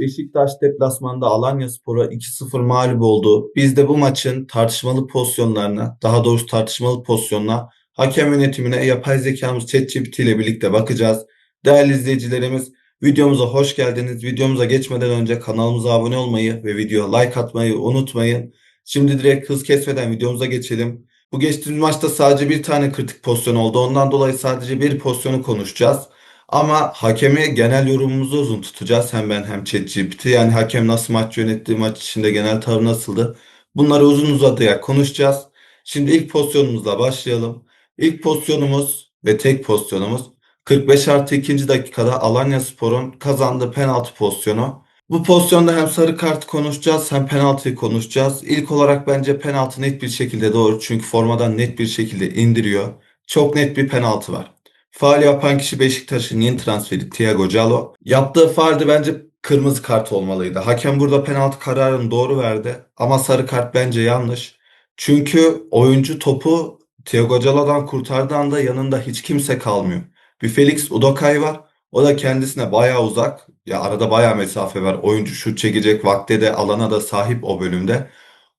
Beşiktaş deplasmanda Alanyaspor'a 2-0 mağlup oldu. Biz de bu maçın tartışmalı pozisyonlarına, daha doğrusu tartışmalı pozisyonuna, hakem yönetimine yapay zekamız ChatGPT ile birlikte bakacağız. Değerli izleyicilerimiz, videomuza hoş geldiniz. Videomuza geçmeden önce kanalımıza abone olmayı ve videoya like atmayı unutmayın. Şimdi direkt hız kesmeden videomuza geçelim. Bu geçtiğimiz maçta sadece bir tane kritik pozisyon oldu. Ondan dolayı sadece bir pozisyonu konuşacağız. Ama hakemi genel yorumumuzu uzun tutacağız. Hem ben hem ChatGPT. Yani hakem nasıl maç yönetti, maç içinde genel tavır nasıldı? Bunları uzun uzadıya konuşacağız. Şimdi ilk pozisyonumuzla başlayalım. İlk pozisyonumuz ve tek pozisyonumuz 45 artı 2. dakikada Alanyaspor'un kazandığı penaltı pozisyonu. Bu pozisyonda hem sarı kart konuşacağız hem penaltıyı konuşacağız. İlk olarak bence penaltı net bir şekilde doğru. Çünkü formadan net bir şekilde indiriyor. Çok net bir penaltı var. Faal yapan kişi Beşiktaş'ın yeni transferi Thiago Calo. Yaptığı faalde bence kırmızı kart olmalıydı. Hakem burada penaltı kararını doğru verdi. Ama sarı kart bence yanlış. Çünkü oyuncu topu Thiago Calo'dan kurtardığı anda yanında hiç kimse kalmıyor. Bir Felix Udokay var. O da kendisine bayağı uzak. Ya arada bayağı mesafe var. Oyuncu şut çekecek vakte de alana da sahip o bölümde.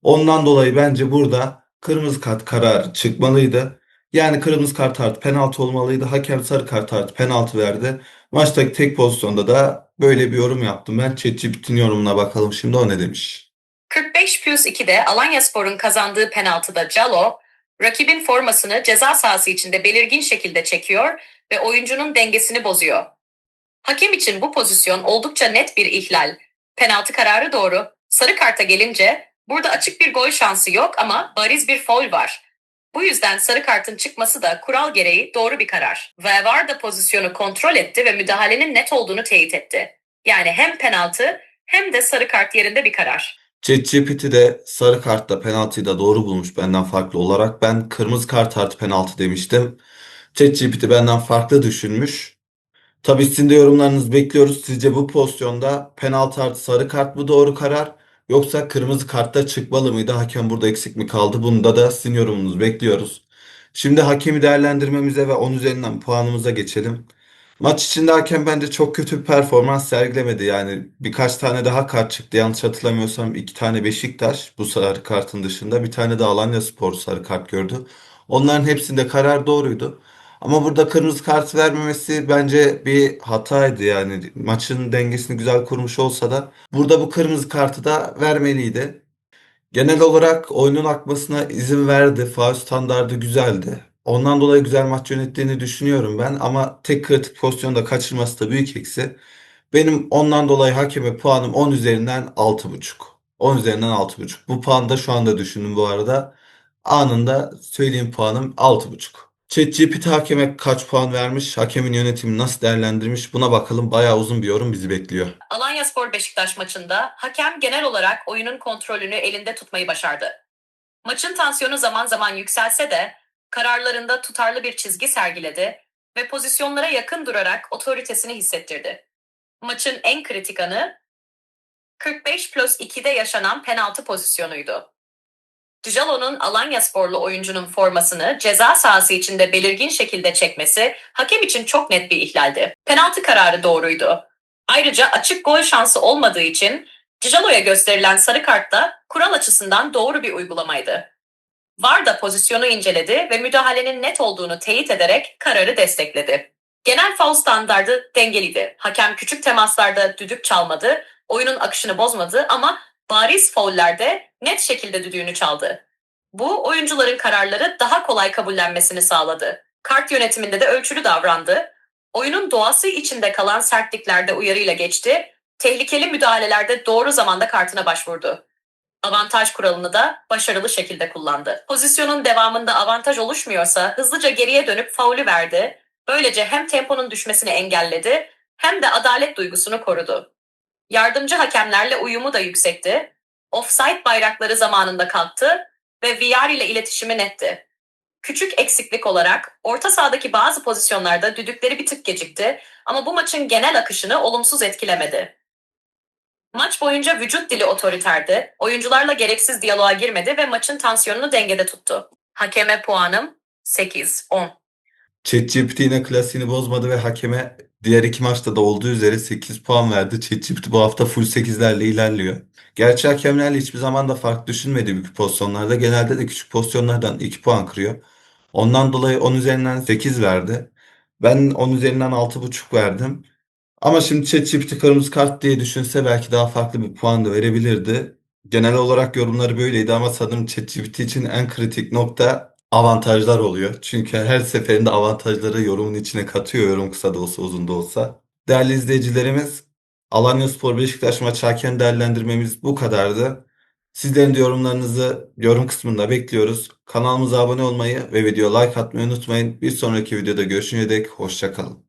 Ondan dolayı bence burada kırmızı kart kararı çıkmalıydı. Yani kırmızı kart artı penaltı olmalıydı. Hakem sarı kart artı penaltı verdi. Maçtaki tek pozisyonda da böyle bir yorum yaptım. Ben ChatGPT'nin yorumuna bakalım şimdi o ne demiş. 45 plus 2'de Alanyaspor'un kazandığı penaltıda Calo, rakibin formasını ceza sahası içinde belirgin şekilde çekiyor ve oyuncunun dengesini bozuyor. Hakem için bu pozisyon oldukça net bir ihlal. Penaltı kararı doğru. Sarı karta gelince burada açık bir gol şansı yok ama bariz bir foul var. Bu yüzden sarı kartın çıkması da kural gereği doğru bir karar. Ve VAR da pozisyonu kontrol etti ve müdahalenin net olduğunu teyit etti. Yani hem penaltı hem de sarı kart yerinde bir karar. ChatGPT de sarı kartla penaltıyı da doğru bulmuş benden farklı olarak. Ben kırmızı kart artı penaltı demiştim. ChatGPT benden farklı düşünmüş. Tabii sizin de yorumlarınızı bekliyoruz. Sizce bu pozisyonda penaltı artı sarı kart mı doğru karar? Yoksa kırmızı kartta çıkmalı mıydı? Hakem burada eksik mi kaldı? Bunda da sizin yorumunuzu bekliyoruz. Şimdi hakemi değerlendirmemize ve 10 üzerinden puanımıza geçelim. Maç içinde hakem bence çok kötü bir performans sergilemedi. Yani birkaç tane daha kart çıktı. Yanlış hatırlamıyorsam iki tane Beşiktaş bu sarı kartın dışında bir tane de Alanyaspor sarı kart gördü. Onların hepsinde karar doğruydu. Ama burada kırmızı kart vermemesi bence bir hataydı yani. Maçın dengesini güzel kurmuş olsa da burada bu kırmızı kartı da vermeliydi. Genel olarak oyunun akmasına izin verdi. Faul standardı güzeldi. Ondan dolayı güzel maç yönettiğini düşünüyorum ben ama tek kritik pozisyonu da kaçırması da büyük eksi. Benim ondan dolayı hakeme puanım 10 üzerinden 6.5. 10 üzerinden 6.5. Bu puanı da şu anda düşündüm bu arada. Anında söyleyeyim puanım 6.5. ChatGPT hakeme kaç puan vermiş, hakemin yönetimi nasıl değerlendirmiş buna bakalım. Bayağı uzun bir yorum bizi bekliyor. Alanyaspor Beşiktaş maçında hakem genel olarak oyunun kontrolünü elinde tutmayı başardı. Maçın tansiyonu zaman zaman yükselse de kararlarında tutarlı bir çizgi sergiledi ve pozisyonlara yakın durarak otoritesini hissettirdi. Maçın en kritik anı 45 plus 2'de yaşanan penaltı pozisyonuydu. Dijalo'nun Alanya sporlu oyuncunun formasını ceza sahası içinde belirgin şekilde çekmesi hakem için çok net bir ihlaldi. Penaltı kararı doğruydu. Ayrıca açık gol şansı olmadığı için Dijalo'ya gösterilen sarı kart da kural açısından doğru bir uygulamaydı. VAR da pozisyonu inceledi ve müdahalenin net olduğunu teyit ederek kararı destekledi. Genel faul standardı dengeliydi. Hakem küçük temaslarda düdük çalmadı, oyunun akışını bozmadı ama bariz faullerde net şekilde düdüğünü çaldı. Bu oyuncuların kararları daha kolay kabullenmesini sağladı. Kart yönetiminde de ölçülü davrandı. Oyunun doğası içinde kalan sertliklerde uyarıyla geçti. Tehlikeli müdahalelerde doğru zamanda kartına başvurdu. Avantaj kuralını da başarılı şekilde kullandı. Pozisyonun devamında avantaj oluşmuyorsa hızlıca geriye dönüp faulü verdi. Böylece hem temponun düşmesini engelledi hem de adalet duygusunu korudu. Yardımcı hakemlerle uyumu da yüksekti. Offside bayrakları zamanında kalktı ve VR ile iletişimi netti. Küçük eksiklik olarak orta sahadaki bazı pozisyonlarda düdükleri bir tık gecikti ama bu maçın genel akışını olumsuz etkilemedi. Maç boyunca vücut dili otoriterdi, oyuncularla gereksiz diyaloğa girmedi ve maçın tansiyonunu dengede tuttu. Hakeme puanım 8-10. ChatGPT yine klasiğini bozmadı ve hakeme Diğer iki maçta da olduğu üzere 8 puan verdi. ChatGPT bu hafta full 8'lerle ilerliyor. Gerçi hakemlerle hiçbir zaman da fark düşünmedi büyük pozisyonlarda. Genelde de küçük pozisyonlardan 2 puan kırıyor. Ondan dolayı 10 üzerinden 8 verdi. Ben 10 üzerinden 6,5 verdim. Ama şimdi ChatGPT kırmızı kart diye düşünse belki daha farklı bir puan da verebilirdi. Genel olarak yorumları böyleydi ama sanırım ChatGPT için en kritik nokta avantajlar oluyor. Çünkü her seferinde avantajları yorumun içine katıyor yorum kısa da olsa uzun da olsa. Değerli izleyicilerimiz Alanyaspor Beşiktaş maçı hakem değerlendirmemiz bu kadardı. Sizlerin de yorumlarınızı yorum kısmında bekliyoruz. Kanalımıza abone olmayı ve video like atmayı unutmayın. Bir sonraki videoda görüşünceye dek hoşça kalın.